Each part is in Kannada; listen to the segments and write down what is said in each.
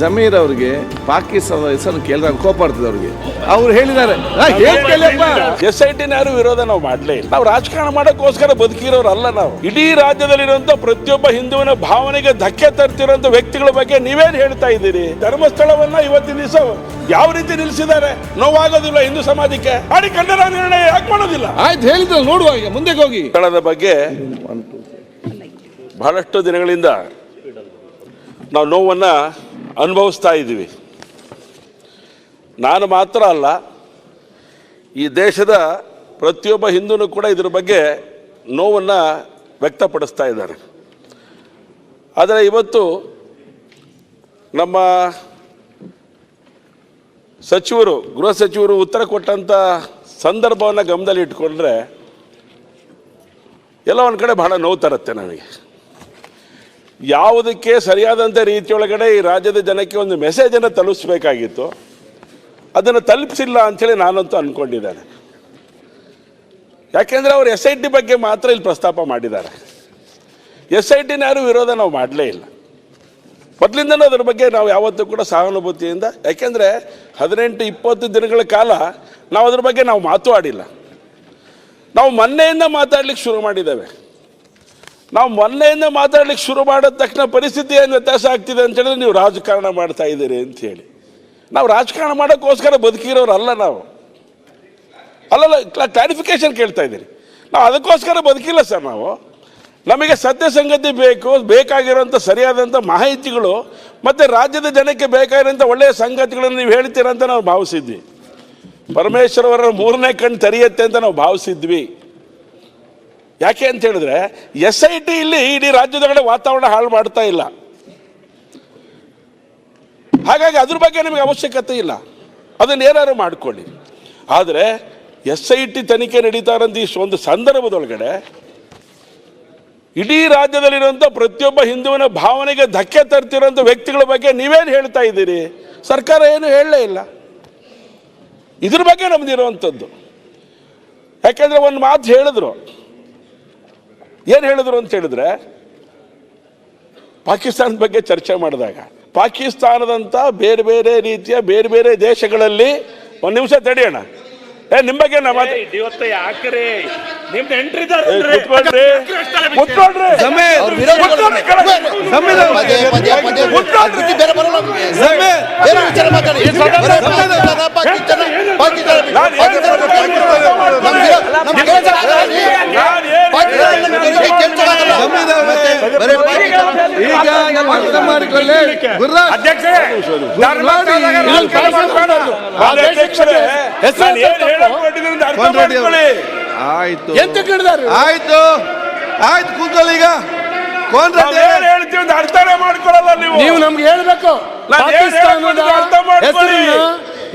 ಜಮೀರ್. ಅವ್ರಿಗೆ ಪಾಕಿಸ್ತಾನದ ಹೆಸರು ಕೇಳಿದಾಗ ಕೋಪ ಬರ್ತದೆ ಅವ್ರಿಗೆ. ಅವ್ರು ಹೇಳಿದ್ದಾರೆ. ಎಸ್ ಐ ಟಿನ ಯಾರು ವಿರೋಧ ನಾವು ಮಾಡಲೇ ಇಲ್ಲ. ನಾವು ರಾಜಕಾರಣ ಮಾಡೋಕ್ಕೋಸ್ಕರ ಬದುಕಿರೋರು ಅಲ್ಲ ನಾವು. ಇಡೀ ರಾಜ್ಯದಲ್ಲಿರುವಂತ ಪ್ರತಿಯೊಬ್ಬ ಹಿಂದುವಿನ ಭಾವನೆಗೆ ಧಕ್ಕೆ ತರ್ತಿರುವಂತ ವ್ಯಕ್ತಿಗಳ ಬಗ್ಗೆ ನೀವೇನ್ ಹೇಳ್ತಾ ಇದ್ದೀರಿ? ಧರ್ಮಸ್ಥಳವನ್ನ ಇವತ್ತಿನ ದಿವಸ ಯಾವ ರೀತಿ ನಿಲ್ಲಿಸಿದ್ದಾರೆ? ನೋವಾಗೋದಿಲ್ಲ ಹಿಂದೂ ಸಮಾಜಕ್ಕೆ. ಮಾಡಿ ಕನ್ನಡ ನಿರ್ಣಯ ಯಾಕೆ ಮಾಡೋದಿಲ್ಲ? ಆಯ್ತು ಹೇಳಿದ್ರು ನೋಡುವ ಈಗ ಮುಂದೆ ಹೋಗಿ. ಸ್ಥಳದ ಬಗ್ಗೆ ಬಹಳಷ್ಟು ದಿನಗಳಿಂದ ನಾವು ನೋವನ್ನು ಅನುಭವಿಸ್ತಾ ಇದ್ದೀವಿ. ನಾನು ಮಾತ್ರ ಅಲ್ಲ, ಈ ದೇಶದ ಪ್ರತಿಯೊಬ್ಬ ಹಿಂದೂನು ಕೂಡ ಇದರ ಬಗ್ಗೆ ನೋವನ್ನು ವ್ಯಕ್ತಪಡಿಸ್ತಾ ಇದ್ದಾರೆ. ಆದರೆ ಇವತ್ತು ನಮ್ಮ ಸಚಿವರು, ಗೃಹ ಸಚಿವರು ಉತ್ತರ ಕೊಟ್ಟಂಥ ಸಂದರ್ಭವನ್ನು ಗಮನದಲ್ಲಿ ಇಟ್ಕೊಂಡ್ರೆ ಎಲ್ಲ ಒಂದು ಕಡೆ ಬಹಳ ನೋವು ತರುತ್ತೆ ನನಗೆ ಯಾವುದಕ್ಕೆ ಸರಿಯಾದಂಥ ರೀತಿಯೊಳಗಡೆ ಈ ರಾಜ್ಯದ ಜನಕ್ಕೆ ಒಂದು ಮೆಸೇಜನ್ನು ತಲುಪಿಸ್ಬೇಕಾಗಿತ್ತು. ಅದನ್ನು ತಲುಪಿಸಿಲ್ಲ ಅಂಥೇಳಿ ನಾನಂತೂ ಅಂದ್ಕೊಂಡಿದ್ದೇನೆ ಯಾಕೆಂದರೆ ಅವರು ಎಸ್ ಐ ಟಿ ಬಗ್ಗೆ ಮಾತ್ರ ಇಲ್ಲಿ ಪ್ರಸ್ತಾಪ ಮಾಡಿದ್ದಾರೆ. ಎಸ್ ಐ ಟಿನ ಯಾರು ವಿರೋಧ ನಾವು ಮಾಡಲೇ ಇಲ್ಲ. ಮೊದಲಿಂದನೂ ಅದ್ರ ಬಗ್ಗೆ ನಾವು ಯಾವತ್ತೂ ಕೂಡ ಸಹಾನುಭೂತಿಯಿಂದ, ಯಾಕೆಂದರೆ ಹದಿನೆಂಟು, ಇಪ್ಪತ್ತು ದಿನಗಳ ಕಾಲ ನಾವು ಅದ್ರ ಬಗ್ಗೆ ನಾವು ಮಾತು ಆಡಿಲ್ಲ ನಾವು ಮೊನ್ನೆಯಿಂದ ಮಾತಾಡ್ಲಿಕ್ಕೆ ಶುರು ಮಾಡಿದ್ದೇವೆ. ನಾವು ಮೊನ್ನೆಯಿಂದ ಮಾತಾಡ್ಲಿಕ್ಕೆ ಶುರು ಮಾಡಿದ ತಕ್ಷಣ ಪರಿಸ್ಥಿತಿ ಏನು ವ್ಯತ್ಯಾಸ ಆಗ್ತಿದೆ ಅಂತ ಹೇಳಿದ್ರೆ ನೀವು ರಾಜಕಾರಣ ಮಾಡ್ತಾ ಇದ್ದೀರಿ ಅಂತ ಹೇಳಿ. ನಾವು ರಾಜಕಾರಣ ಮಾಡೋಕ್ಕೋಸ್ಕರ ಬದುಕಿರೋರು ಅಲ್ಲ ನಾವು. ಅಲ್ಲಲ್ಲ ಕ್ಲಾರಿಫಿಕೇಶನ್ ಕೇಳ್ತಾ ಇದ್ದೀರಿ. ನಾವು ಅದಕ್ಕೋಸ್ಕರ ಬದುಕಿಲ್ಲ ಸರ್ ನಾವು. ನಮಗೆ ಸತ್ಯ ಸಂಗತಿ ಬೇಕು, ಬೇಕಾಗಿರುವಂಥ ಸರಿಯಾದಂಥ ಮಾಹಿತಿಗಳು ಮತ್ತು ರಾಜ್ಯದ ಜನಕ್ಕೆ ಬೇಕಾಗಿರೋಂಥ ಒಳ್ಳೆಯ ಸಂಗತಿಗಳನ್ನು ನೀವು ಹೇಳ್ತೀರಂತ ನಾವು ಭಾವಿಸಿದ್ವಿ. ಪರಮೇಶ್ವರವರ ಮೂರನೇ ಕಣ್ಣು ತೆರೆಯುತ್ತೆ ಅಂತ ನಾವು ಭಾವಿಸಿದ್ವಿ. ಯಾಕೆ ಅಂತ ಹೇಳಿದ್ರೆ ಎಸ್ ಐ ಟಿ ಇಲ್ಲಿ ಇಡೀ ರಾಜ್ಯದೊಳಗಡೆ ವಾತಾವರಣ ಹಾಳು ಮಾಡ್ತಾ ಇಲ್ಲ. ಹಾಗಾಗಿ ಅದ್ರ ಬಗ್ಗೆ ನಿಮಗೆ ಅವಶ್ಯಕತೆ ಇಲ್ಲ. ಅದನ್ನ ಏನಾದ್ರು ಮಾಡ್ಕೊಳ್ಳಿ. ಆದರೆ ಎಸ್ ಐ ಟಿ ತನಿಖೆ ನಡೀತಾ ಇರೋಂಥ ಈ ಒಂದು ಸಂದರ್ಭದೊಳಗಡೆ ಇಡೀ ರಾಜ್ಯದಲ್ಲಿರುವಂಥ ಪ್ರತಿಯೊಬ್ಬ ಹಿಂದುವಿನ ಭಾವನೆಗೆ ಧಕ್ಕೆ ತರ್ತಿರೋಂಥ ವ್ಯಕ್ತಿಗಳ ಬಗ್ಗೆ ನೀವೇನು ಹೇಳ್ತಾ ಇದ್ದೀರಿ? ಸರ್ಕಾರ ಏನು ಹೇಳಲೇ ಇಲ್ಲ. ಇದ್ರ ಬಗ್ಗೆ ನಮ್ದಿರುವಂಥದ್ದು. ಯಾಕೆಂದ್ರೆ ಒಂದು ಮಾತು ಹೇಳಿದ್ರು. ಏನು ಹೇಳಿದ್ರು ಅಂತ ಹೇಳಿದ್ರೆ ಪಾಕಿಸ್ತಾನದ ಬಗ್ಗೆ ಚರ್ಚೆ ಮಾಡಿದಾಗ ಪಾಕಿಸ್ತಾನದಂಥ ಬೇರೆ ಬೇರೆ ರೀತಿಯ ಬೇರೆ ಬೇರೆ ದೇಶಗಳಲ್ಲಿ ಒಂದು ನಿಮಿಷ ತಡೆಯೋಣ. ಏ ನಿಮ್ಮ ಬಗ್ಗೆ ನಮ್ಮ ಮಾತು ಇವತ್ತು ಯಾಕ್ರಿ? ನಿಮ್ದು ಎಂಟ್ರಿ ಏ, ಕುತ್ಕೊಳ್ರಿ ಕುತ್ಕೊಳ್ರಿ ಜಮೀರ್ ಅವ್ರ ವಿರೋಧ ಕುತ್ಕೊಳ್ರಿ ಕಡೆ. ಜಮೀರ್ ಅವ್ರೆ. ಪದೇ ಪದೇ ಪದೇ ಉತ್ತರ- ಬಿಟ್ಟು ಬೇರೆ ಬರಲ್ಲ ನಮ್ಗೆ. ಜಮೀರ್ ಬೇರೆ ವಿಚಾರ ಮಾತಾಡಿ ಬರೀ ಪಾಕಿಸ್ತಾನ ಪಾಕಿಸ್ತಾನ ಪಾಕಿಸ್ತಾನ ನಾನು ಏನು ಪಾಕಿಸ್ತಾನ ನಮ್ ವಿರೋಧ- ನಮ್ ಕೆಲಸ ಆಗಲ್ಲ. ನಾನು ಏನು ಪಾಕಿಸ್ತಾನ ನಮ್ ವಿರೋಧ ಕೆಲಸ ಆಗಲ್ಲ. ಜಮೀರ್ ಅವ್ರೆ. ಬರೀ ಪಾಕಿಸ್ತಾನ ಈಗ ಎಲ್ಲ ಅರ್ಥ ಮಾಡಿಕೊಳ್ಳಿ ಗುರುರಾಜ್ ಅಧ್ಯಕ್ಷರೇ ಧರ್ಮಸ್ಥಳದಾಗ ರಾಜಕಾರಣ ಮಾಡ್ಬಾರ್ದು. ಅಧ್ಯಕ್ಷರೇ, ನಾನು ಏನು ಹೇಳಕ್ ಹೊರಟಿದ್ದೀನಿ ಅಂತ ಅರ್ಥ ಕೊಂಡ್ರೆಡ್ಡಿ ಅವ್ರೆ. ಮಾಡ್ಕೊಳ್ಳಿ. ಆಯ್ತು. ಆಯ್ತು. ಆಯ್ತು ಕೂತ್ಕೊಳ್ಳಿ ಈಗ. ಅರ್ಥನೇ ಮಾಡ್ಕೊಳ್ಳಲ್ಲ ನೀವು. ನೀವು ನಮ್ಗೆ ಹೇಳ್ಬೇಕು.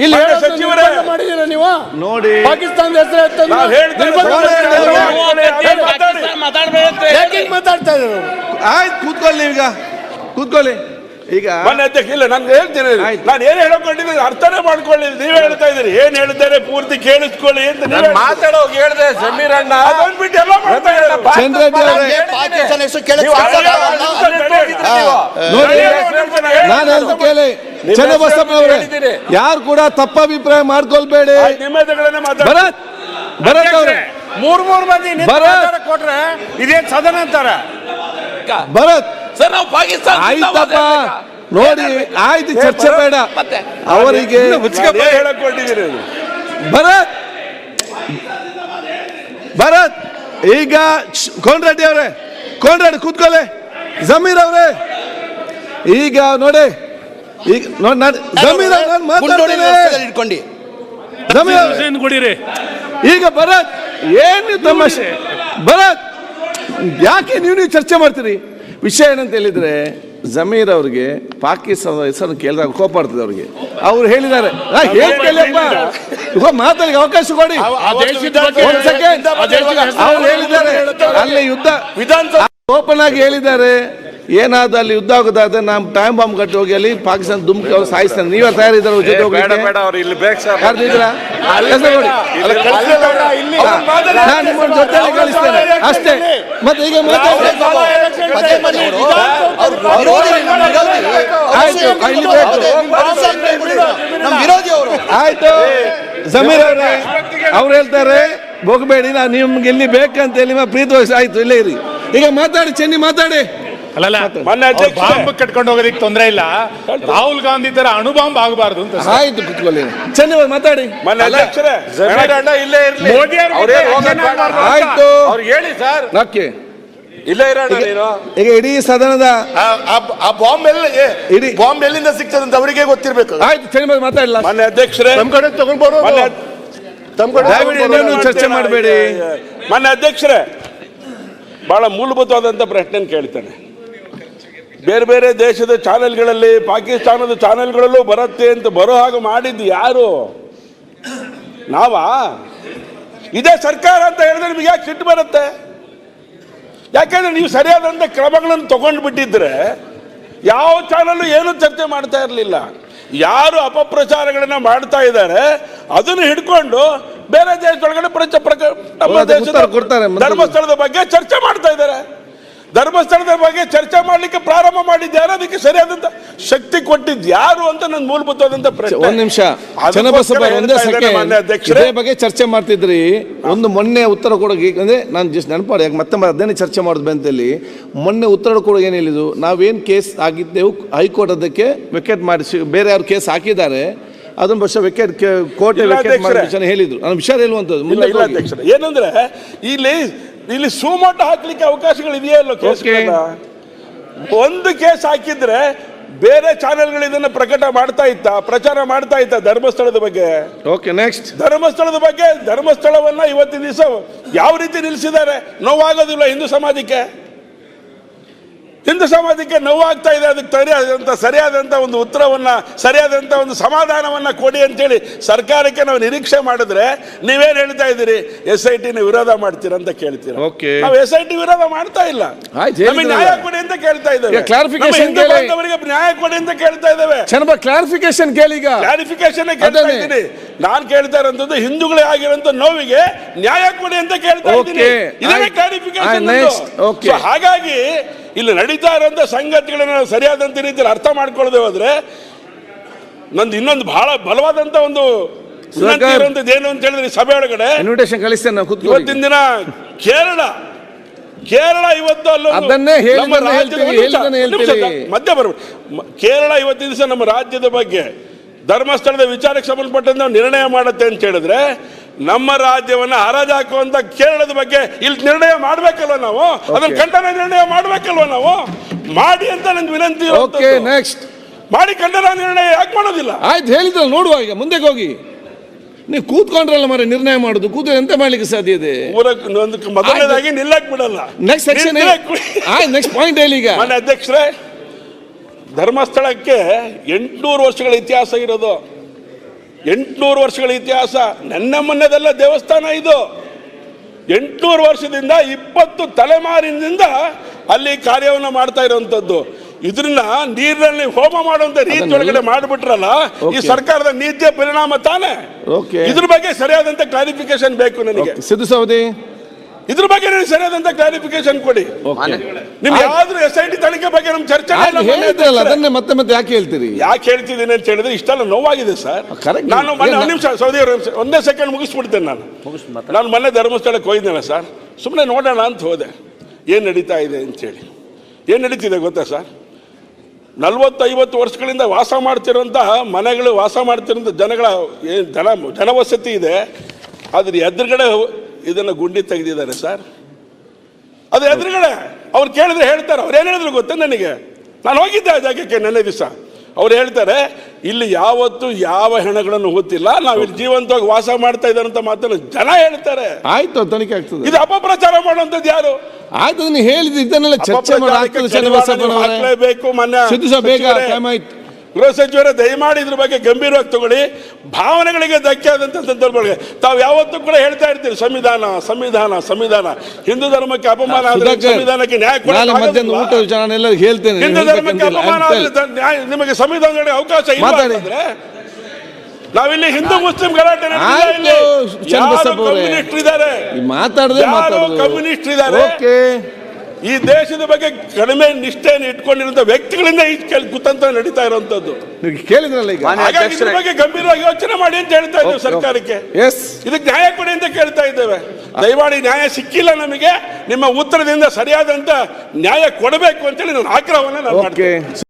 ಇಲ್ಲಿ ಸಚಿವರೇ. ನಿರ್ಬಂಧ ನೀವು? ನೋಡಿ. ಪಾಕಿಸ್ತಾನದ ಹೆಸರು ಮಾತಾಡ್ತಾ ಇದ್ರು ಆಯ್ತು ಕೂತ್ಕೊಳ್ಳಿ ಈಗ. ಕೂತ್ಕೊಳ್ಳಿ. ಈಗ ಮೊನ್ನೆ ಅಧ್ಯಕ್ಷ ಇಲ್ಲ ನಾನು ಹೇಳ್ತೀನಿ. ಆಯ್ತು. ನಾನು ಏನು ಹೇಳಕೊಂಡಿದ್ದೀನಿ ಅರ್ಥನೇ ಮಾಡ್ಕೊಳ್ಳಿ. ನೀವೇ ಹೇಳ್ತಾ ಇದ್ದೀರಿ. ಏನ್ ಹೇಳ್ತಾರೆ ಪೂರ್ತಿ ಕೇಳಿಸ್ಕೊಳ್ಳಿ ಅಂತ ನೀವೇ ಮಾತಾಡೋ ಹೇಳ್ದೆ ಸಮೀರ್ ಅಣ್ಣ. ಅದೊಂದ್ ಎಲ್ಲ ಮಾಡ್ತಾ ನಾನು. ಕೇಳಿ. ಚನ್ನಬಸಪ್ಪ ಅವರೇ ಯಾರು ಕೂಡ ತಪ್ಪ ಅಭಿಪ್ರಾಯ ಮಾಡ್ಕೊಳ್ಬೇಡಿ. ಭರತ್ ಭರತ್ ಅವರೇ. ಮೂರ್ ಮೂರ್ ಮಂದಿ ಕೊಟ್ರೆ ಇದೇನ್ ಸದನ ಅಂತಾರ? ಭರತ್ ಸರ್ ನಾವು ಪಾಕಿಸ್ತಾನ ಆಯ್ತಪ್ಪ. ನೋಡಿ ಆಯ್ತು ಚರ್ಚೆ ಬೇಡ. ಅವರಿಗೆ ಏನ್ ಹೇಳಕ್ ಹೊರಟಿದ್ದೀರಿ? ಭರತ್ ಭರತ್ ಈಗ ಕೋನ್ರೆಡ್ಡಿ ಅವರೇ ಕೋನ್ರೆಡ್ಡಿ ಕೂತ್ಕೊಳ್ಳಿ. ಜಮೀರ್ ಅವರೇ. ಈಗ ನೋಡಿ ಈಗ ನೋಡಿ ನಾನು ಜಮೀರ್ ಅವ್ರೆ, ಮಾತಾಡ್ತೀನಿ. ಇಟ್ಕೊಂಡು. ಜಮೀರ್ ಕೊಡಿರಿ. ಈಗ ಭರತ್ ಏನು ತಮಾಷೆ? ಭರತ್ ಯಾಕೆ ನೀವು ನೀವು ಚರ್ಚೆ ಮಾಡ್ತೀರಿ? ವಿಷಯ ಏನಂತ ಹೇಳಿದರೆ ಜಮೀರ್ ಅವ್ರಿಗೆ ಪಾಕಿಸ್ತಾನದ ಹೆಸರು ಕೇಳಿದಾಗ ಕೋಪ ಬರ್ತದೆ ಅವ್ರಿಗೆ. ಅವ್ರು ಹೇಳಿದ್ದಾರೆ ಮಾತಾಡಿಗೆ ಅವಕಾಶ ಕೊಡಿ. ಅವ್ರು ಹೇಳಿದ್ದಾರೆ. ಅಲ್ಲಿ ಯುದ್ಧ ವಿಧಾನಸಭೆ ಓಪನ್ ಆಗಿ ಹೇಳಿದ್ದಾರೆ. ಏನಾದ್ರೂ ಅಲ್ಲಿ ಯುದ್ಧ ಆಗೋದಾದ್ರೆ ನಮ್ಮ ಟೈಮ್ ಬಾಂಬ್ ಕಟ್ಟಿ ಹೋಗಿ ಅಲ್ಲಿ ಪಾಕಿಸ್ತಾನ ದುಮ್ಕಿ ಅವ್ರು ಸಾಯಿಸ್ತಾನೆ ನೀವೇ ತಯಾರಿದ್ರು ಜೊತೆ ಹೋಗಿ ಕಳಿಸ್ತೇನೆ. ಅಷ್ಟೇ. ಮತ್ತೆ ಈಗ ಆಯ್ತು ಸಮೀರ್ ಅವ್ರೆ. ಅವ್ರು ಹೇಳ್ತಾರೆ ಹೋಗ್ಬೇಡಿ ನಾನು ನಿಮ್ಗೆ ಇಲ್ಲಿ ಬೇಕಂತ ಹೇಳಿ ಪ್ರೀತಿ ಆಯ್ತು ಇಲ್ಲೇ ಇರಿ. ಈಗ ಮಾತಾಡಿ ಚೆನ್ನಿ ಮಾತಾಡಿ. ಅಲ್ಲಲ್ಲ ಮೊನ್ನೆ ಅವ್ರು ಅಧ್ಯಕ್ಷರೇ- ಬಾಂಬ್ ಕಟ್ಕೊಂಡು ಹೋಗೋದಕ್ಕೆ ತೊಂದರೆ ಇಲ್ಲ. ರಾಹುಲ್ ಗಾಂಧಿ ತರ ಅಣು ಬಾಂಬ್ ಆಗಬಾರ್ದು ಅಂತ. ಆಯ್ತು ಕುತ್ಕೊಳ್ಳಿ. ಚೆನ್ನಿ ಅವ್ರು ಮಾತಾಡಿ. ಮೊನ್ನೆ ಅಧ್ಯಕ್ಷರೇ ಅಣ್ಣ ಇಲ್ಲೇ ಇರ್ಲಿ. ಮೋದಿ ಆಯ್ತು. ಅವ್ರು ಹೇಳಿ ಸರ್. ಓಕೆ ಇಲ್ಲೇ ಇರೋಣ ನೀನು. ಈಗ ಇಡೀ ಸದನದ ಆ ಬಾಂಬ್ ಎಲ್ಲ ಇಡೀ- ಬಾಂಬ್ ಎಲ್ಲಿಂದ ಸಿಗ್ತದೆ ಅಂತ ಅವರಿಗೆ ಗೊತ್ತಿರ್ಬೇಕು. ಆಯ್ತು ಚೆನ್ನಾಗಿ ಅವ್ರು ಮಾತಾಡಲ್ಲ ಮೊನ್ನೆ ಅಧ್ಯಕ್ಷರೇ ನಮ್ಮ ಕಡೆ ಅದ್- ತಮ್ಮ ಕಡೆ ಚರ್ಚೆ ಮಾಡಬೇಡಿ. ಮೊನ್ನೆ ಅಧ್ಯಕ್ಷರೇ ಬಹಳ ಮೂಲಭೂತವಾದಂತ ಪ್ರಶ್ನೆ ಕೇಳ್ತೇನೆ. ಬೇರೆ ಬೇರೆ ದೇಶದ ಚಾನೆಲ್ಗಳಲ್ಲಿ ಪಾಕಿಸ್ತಾನದ ಚಾನೆಲ್ಗಳಲ್ಲೂ ಬರುತ್ತೆ ಅಂತ ಬರೋ ಹಾಗೆ ಮಾಡಿದ್ದು ಯಾರು? ನಾವಾ? ಇದೇ ಸರ್ಕಾರ ಅಂತ ಹೇಳಿದ್ರೆ ನಿಮಗೆ ಯಾಕೆ ಸಿಟ್ಟು ಬರುತ್ತೆ? ಯಾಕೆಂದ್ರೆ ನೀವು ಸರಿಯಾದಂಥ ಕ್ರಮಗಳನ್ನು ತಗೊಂಡು ಬಿಟ್ಟಿದ್ರೆ ಯಾವ ಚಾನಲ್ ಏನು ಚರ್ಚೆ ಮಾಡ್ತಾ ಇರಲಿಲ್ಲ. ಯಾರು ಅಪಪ್ರಚಾರಗಳನ್ನ ಮಾಡ್ತಾ ಇದ್ದಾರೆ ಅದನ್ನು ಹಿಡ್ಕೊಂಡು ಬೇರೆ ದೇಶದೊಳಗಡೆ ಪ್ರಚ ಪ್ರಕ ನಮ್ಮ ದೇಶದ ಧರ್ಮಸ್ಥಳದ ಬಗ್ಗೆ ಚರ್ಚೆ ಮಾಡ್ತಾ ಇದ್ದಾರೆ. ಧರ್ಮಸ್ಥಳದ ಬಗ್ಗೆ ಚರ್ಚೆ ಮಾಡ್ಲಿಕ್ಕೆ ಪ್ರಾರಂಭ ಮಾಡಿದ್ಯಾರು ಅದಕ್ಕೆ ಸರಿಯಾದಂತ ಶಕ್ತಿ ಕೊಟ್ಟಿದ್ದು? ಯಾರು ಅಂತ ನನ್ನ ಮೂಲಭೂತವಾದಂತ ಪ್ರಶ್ನೆ. ಒಂದ್ ನಿಮಿಷ. ಮಾನ್ಯ ಅಧ್ಯಕ್ಷರೇ. ಬಗ್ಗೆ ಚರ್ಚೆ ಮಾಡ್ತಿದ್ರಿ. ಒಂದು ಮೊನ್ನೆ ಉತ್ತರ ಕೊಡೋಕೆ ಅಂದ್ರೆ ನಾನು ಜಸ್ಟ್ ನೆನಪಾಡಿ ಯಾಕೆ ಮತ್ತೆ ಅದನ್ನೇ ಚರ್ಚೆ ಮಾಡೋದು ಬಂತಲ್ಲಿ ಮೊನ್ನೆ ಉತ್ತರ ಕೊಡೋ ಏನು ಹೇಳಿದ್ರು ನಾವೇನು ಕೇಸ್ ಆಗಿದ್ದೆವು? ಹೈಕೋರ್ಟ್ ಅದಕ್ಕೆ ವಿಕೆಟ್ ಮಾಡಿಸಿ ಬೇರೆ ಯಾರು ಕೇಸ್ ಹಾಕಿದ್ದಾರೆ? ಅದನ್ನ ವರ್ಷ ವಿಕೆಟ್ ಕೋರ್ಟ್ ಹೇಳಿದ್ರು. ನಾನು ವಿಷಯ ಹೇಳುವಂಥದ್ದು ಇಲ್ಲ ಅಧ್ಯಕ್ಷರೇ. ಏನಂದ್ರೆ ಇಲ್ಲಿ ಇಲ್ಲಿ ಸೂಮೋಟ ಹಾಕ್ಲಿಕ್ಕೆ ಅವಕಾಶಗಳು ಇದೆಯಾ ಕೇಸ್? ಒಂದು ಕೇಸ್ ಹಾಕಿದ್ರೆ ಬೇರೆ ಚಾನೆಲ್ಗಳು ಇದನ್ನ ಪ್ರಕಟ ಮಾಡ್ತಾ ಇತ್ತ ಪ್ರಚಾರ ಮಾಡ್ತಾ ಇತ್ತ ಧರ್ಮಸ್ಥಳದ ಬಗ್ಗೆ? ಓಕೆ ನೆಕ್ಸ್ಟ್ ಧರ್ಮಸ್ಥಳದ ಬಗ್ಗೆ ಧರ್ಮಸ್ಥಳವನ್ನ ಇವತ್ತಿನ ದಿವಸ ಯಾವ ರೀತಿ ನಿಲ್ಲಿಸಿದ್ದಾರೆ ನೋವಾಗೋದಿಲ್ಲ ಹಿಂದೂ ಸಮಾಜಕ್ಕೆ? ಹಿಂದೂ ಸಮಾಜಕ್ಕೆ ನೋವಾಗ್ತಾ ಇದೆ ಅದಕ್ಕೆ ಸರಿಯಾದಂಥ ಸರಿಯಾದಂಥ ಒಂದು ಉತ್ತರವನ್ನ ಸರಿಯಾದಂಥ ಒಂದು ಸಮಾಧಾನವನ್ನ ಕೊಡಿ ಅಂತೇಳಿ ಸರ್ಕಾರಕ್ಕೆ ನಾವು ನಿರೀಕ್ಷೆ ಮಾಡಿದ್ರೆ ನೀವೇನು ಹೇಳ್ತಾ ಇದ್ದೀರಿ? ಎಸ್ ಐ ಟಿನ ವಿರೋಧ ಮಾಡ್ತೀರಾ ಅಂತ ಕೇಳ್ತೀರಾ? ಓಕೆ ನಾವು ಎಸ್ ಐ ಟಿ ವಿರೋಧ ಮಾಡ್ತಾ ಇಲ್ಲ. ನಮಗೆ ನ್ಯಾಯ ಕೊಡಿ ಅಂತ ಕೇಳ್ತಾ ಇದ್ದೇವೆ. ಕ್ಲಾರಿಫಿಕೇಶನ್ ಅವರಿಗೆ ನ್ಯಾಯ ಕೊಡಿ ಅಂತ ಕೇಳ್ತಾ ಇದ್ದೇವೆ. ಕ್ಲಾರಿಫಿಕೇಶನ್ ಕೇಳಿ ಈಗ. ಕ್ಲಾರಿಫಿಕೇಶನ್ ಕೇಳ್ತಾ. ಇದ್ದೀನಿ. ನಾನು ಕೇಳ್ತಾ ಇರೋಂಥದ್ದು ಹಿಂದೂಗಳೇ ಆಗಿರೋಂಥ ನೋವಿಗೆ ನ್ಯಾಯ ಕೊಡಿ ಅಂತ ಕೇಳ್ತಾ ಇದ್ದೀನಿ. ಇದನ್ನೇ ಕ್ಲಾರಿಫಿಕೇಶನ್. ಹಾಗಾಗಿ ಇಲ್ಲಿ ನಡೀತಾ ಇರೋಂಥ ಸಂಗತಿಗಳನ್ನ ಸರಿಯಾದಂಥ ರೀತಿಯಲ್ಲಿ ಅರ್ಥ ಮಾಡ್ಕೊಳ್ಳದೆ ಹೋದ್ರೆ ನಂದು ಇನ್ನೊಂದು ಬಹಳ ಬಲವಾದಂತ ಒಂದು ಏನು ಅಂತ ಹೇಳಿದ್ರೆ ಸಭೆ ಒಳಗಡೆ ಇನ್ವಿಟೇಷನ್ ಕಳಿಸ್ತೇನೆ ಇವತ್ತಿನ ದಿನ ಕೇರಳ ಕೇರಳ ಇವತ್ತು. ಮಧ್ಯ ಬರ್ಬೇಡಿ ಕೇರಳ ಇವತ್ತಿನ ದಿವಸ ನಮ್ಮ ರಾಜ್ಯದ ಬಗ್ಗೆ ಧರ್ಮಸ್ಥಳದ ವಿಚಾರಕ್ಕೆ ಸಂಬಂಧಪಟ್ಟಂತ ನಿರ್ಣಯ ಮಾಡುತ್ತೆ ಅಂತ ಹೇಳಿದ್ರೆ ನಮ್ಮ ರಾಜ್ಯವನ್ನ ಹರಾಜಾಕುವಂತ ಕೇರಳದ ಬಗ್ಗೆ ಇಲ್ಲಿ ನಿರ್ಣಯ ಮಾಡ್ಬೇಕಲ್ವ ನಾವು? ಅದನ್ನ ಖಂಡನ ನಿರ್ಣಯ ಮಾಡ್ಬೇಕಲ್ವ ನಾವು? ಮಾಡಿ ಅಂತ ನಂದು ವಿನಂತಿ ಓಕೆ. ನೆಕ್ಸ್ಟ್ ಮಾಡಿ ಖಂಡನ ನಿರ್ಣಯ ಯಾಕೆ ಮಾಡೋದಿಲ್ಲ? ಆಯ್ತು ಹೇಳಿದ್ರಲ್ಲ ನೋಡುವ ಈಗ ಮುಂದೆ ಹೋಗಿ. ನೀವು ಕೂತ್ಕೊಂಡ್ರಲ್ಲ ಮರ ನಿರ್ಣಯ ಮಾಡುದು ಕೂತು ಎಂತ ಮಾಡ್ಲಿಕ್ಕೆ ಸಾಧ್ಯ ಇದೆ? ಒಂದು ಮೊದಲನೇದಾಗಿ ನಿಲ್ಲಕ್ ಬಿಡಲ್ಲ. Next section. ಆಯ್ತು ನೆಕ್ಸ್ಟ್ ಪಾಯಿಂಟ್ ಹೇಳಿ ಈಗ. ಅಧ್ಯಕ್ಷರೇ ಧರ್ಮಸ್ಥಳಕ್ಕೆ ಎಂಟುನೂರು ವರ್ಷಗಳ ಇತಿಹಾಸ ಇರೋದು. ಎಂಟುನೂರು ವರ್ಷಗಳ ಇತಿಹಾಸ ನನ್ನ ಮೊನ್ನೆದೆಲ್ಲ ದೇವಸ್ಥಾನ ಇದು. ಎಂಟುನೂರು ವರ್ಷದಿಂದ ಇಪ್ಪತ್ತು ತಲೆಮಾರಿನಿಂದ ಅಲ್ಲಿ ಕಾರ್ಯವನ್ನು ಮಾಡ್ತಾ ಇರುವಂತದ್ದು. ಇದನ್ನ ನೀರಿನಲ್ಲಿ ಹೋಮ ಮಾಡುವಂತ ರೀತಿ ಒಳಗಡೆ ಮಾಡಿಬಿಟ್ರಲ್ಲ ಈ ಸರ್ಕಾರದ ನೀತಿಯ ಪರಿಣಾಮ ತಾನೇ. ಇದ್ರ ಬಗ್ಗೆ ಸರಿಯಾದಂತ ಕ್ಲಾರಿಫಿಕೇಶನ್ ಬೇಕು ನನಗೆ. ಸಿದ್ದು ಸವದಿ. ಇದ್ರ ಬಗ್ಗೆ ನೀವು ಸರಿಯಾದಂತ ಕ್ಲಾರಿಫಿಕೇಶನ್ ಕೊಡಿ. ನಿಮ್ಗೆ ಯಾವ್ದು ಎಸ್ ಐ ಟಿ ತನಿಖೆ ಬಗ್ಗೆ ನಮ್ ಚರ್ಚೆ ಅದನ್ನೇ ಮತ್ತೆ ಮತ್ತೆ ಯಾಕೆ ಹೇಳ್ತೀರಿ? ಯಾಕೆ ಹೇಳ್ತಿದ್ದೀನಿ ಅಂತ ಹೇಳಿದ್ರೆ ಇಷ್ಟೆಲ್ಲ ನೋವಾಗಿದೆ ಸರ್. ಕರೆಕ್ಟ್ ನಾನು ಮೊನ್ನೆ ಒಂದು ನಿಮಿಷ ಸೌದಿ ಅರೇಬಿಯಾ ಒಂದೇ ಸೆಕೆಂಡ್ ಮುಗಿಸ್ಬಿಡ್ತೇನೆ ನಾನು. ನಾನು ಮೊನ್ನೆ ಧರ್ಮಸ್ಥಳಕ್ಕೆ ಹೋಗಿದ್ದೇನೆ ಸರ್. ಸುಮ್ಮನೆ ನೋಡೋಣ ಅಂತ ಹೋದೆ. ಏನು ನಡೀತಾ ಇದೆ ಅಂತೇಳಿ ಏನು ನಡೀತಿದೆ ಗೊತ್ತಾ ಸರ್? ನಲ್ವತ್ತೈವತ್ತು ವರ್ಷಗಳಿಂದ ವಾಸ ಮಾಡ್ತಿರೋಂತಹ ಮನೆಗಳು ವಾಸ ಮಾಡ್ತಿರೋಂಥ ಜನಗಳ ಏನು ಜನ ಜನವಸತಿ ಇದೆ. ಅದ್ರ ಎದುರುಗಡೆ ಇದನ್ನು ಗುಂಡಿ ತೆಗೆದಿದ್ದಾರೆ ಸರ್. ಅದು ಎದುರುಗಡೆ ಅವ್ರು ಕೇಳಿದ್ರೆ ಹೇಳ್ತಾರೆ. ಅವ್ರು ಏನು ಹೇಳಿದ್ರು ಗೊತ್ತಾ ನನಗೆ? ನಾನು ಹೋಗಿದ್ದೆ ಆ ಜಾಗಕ್ಕೆ ನೆನ್ನೆ ದಿವಸ. ಅವ್ರು ಹೇಳ್ತಾರೆ ಇಲ್ಲಿ ಯಾವತ್ತು ಯಾವ ಹೆಣಗಳನ್ನು ಹೊತ್ತಿಲ್ಲ ನಾವು ಇಲ್ಲಿ ಜೀವಂತವಾಗಿ ವಾಸ ಮಾಡ್ತಾ ಇದ್ದಾರೆ ಅಂತ ಮಾತನ್ನು ಜನ ಹೇಳ್ತಾರೆ. ಆಯ್ತು ತನಿಖೆ ಆಗ್ತದೆ. ಇದು ಅಪಪ್ರಚಾರ ಮಾಡುವಂಥದ್ದು ಯಾರು? ಆಯ್ತು ನೀನು ಹೇಳಿದ್ದು ಇದನ್ನೆಲ್ಲ ಚರ್ಚೆ ಮಾಡಿ ಅಪಪ್ರಚಾರಕ್ಕೆ ಮನೆ ಕಡಿವಾಣ ನೀವು ಚನ್ನಬಸಪ್ಪನವರೇ ಹಾಕ್ಲೇಬೇಕು ಮೊನ್ನೆ ಗೃಹ ಸಚಿವರ ದಯಮಾಡಿ ಇದ್ರ ಬಗ್ಗೆ ಗಂಭೀರವಾಗಿ ತಗೊಳ್ಳಿ. ಭಾವನೆಗಳಿಗೆ ಧಕ್ಕೆ ಆದಂತ ಸಂದರ್ಭಗಳಿಗೆ ತಾವು ಯಾವತ್ತೂ ಕೂಡ ಹೇಳ್ತಾ ಇರ್ತೀರಿ ಸಂವಿಧಾನ ಸಂವಿಧಾನ ಸಂವಿಧಾನ. ಹಿಂದೂ ಧರ್ಮಕ್ಕೆ ಅಪಮಾನ ಆದ್ರೆ ಸಂವಿಧಾನಕ್ಕೆ ನ್ಯಾಯ ಹೇಳ್ತೇನೆ ಹಿಂದೂ ಧರ್ಮಕ್ಕೆ ಅಪಮಾನ ಆದ್ರೆ ನ್ಯಾಯ- ನಿಮಗೆ ಸಂವಿಧಾನದಲ್ಲಿ ಅವಕಾಶ ಇಲ್ಲ. ನಾವಿಲ್ಲಿ ಹಿಂದೂ ಮುಸ್ಲಿಂ ಗಲಾಟೆ ಕಮ್ಯುನಿಸ್ಟ್ ಇದ್ದಾರೆ. ಕಮ್ಯುನಿಸ್ಟ್ ಇದ್ದಾರೆ. ಓಕೆ. ಈ ದೇಶದ ಬಗ್ಗೆ ಕಡಿಮೆ ನಿಷ್ಠೆಯನ್ನು ಇಟ್ಕೊಂಡಿರುವಂತ ವ್ಯಕ್ತಿಗಳಿಂದ ಈ ಕೆಲ- ಕುತಂತ್ರ ನಡೀತಾ ಇರುವಂತದ್ದು ನೀವು ಕೇಳಿದ್ರಲ್ಲ ಈಗ? ಹಾಗಾಗಿ ಇದ್ರ ಬಗ್ಗೆ ಗಂಭೀರವಾಗಿ ಯೋಚನೆ ಮಾಡಿ ಅಂತ ಹೇಳ್ತಾ ಇದ್ದೇವೆ ಸರ್ಕಾರಕ್ಕೆ. ಎಸ್ ಇದಕ್ಕೆ ನ್ಯಾಯ ಕೊಡಿ ಅಂತ ಕೇಳ್ತಾ ಇದ್ದೇವೆ. ದಯವಾಡಿ ನ್ಯಾಯ ಸಿಕ್ಕಿಲ್ಲ ನಮಗೆ ನಿಮ್ಮ ಉತ್ತರದಿಂದ ಸರಿಯಾದಂತ ನ್ಯಾಯ ಕೊಡಬೇಕು ಅಂತೇಳಿ ನಾನು ಆಗ್ರಹವನ್ನ ನಾನು ಮಾಡ್ತೇನೆ. ಓಕೆ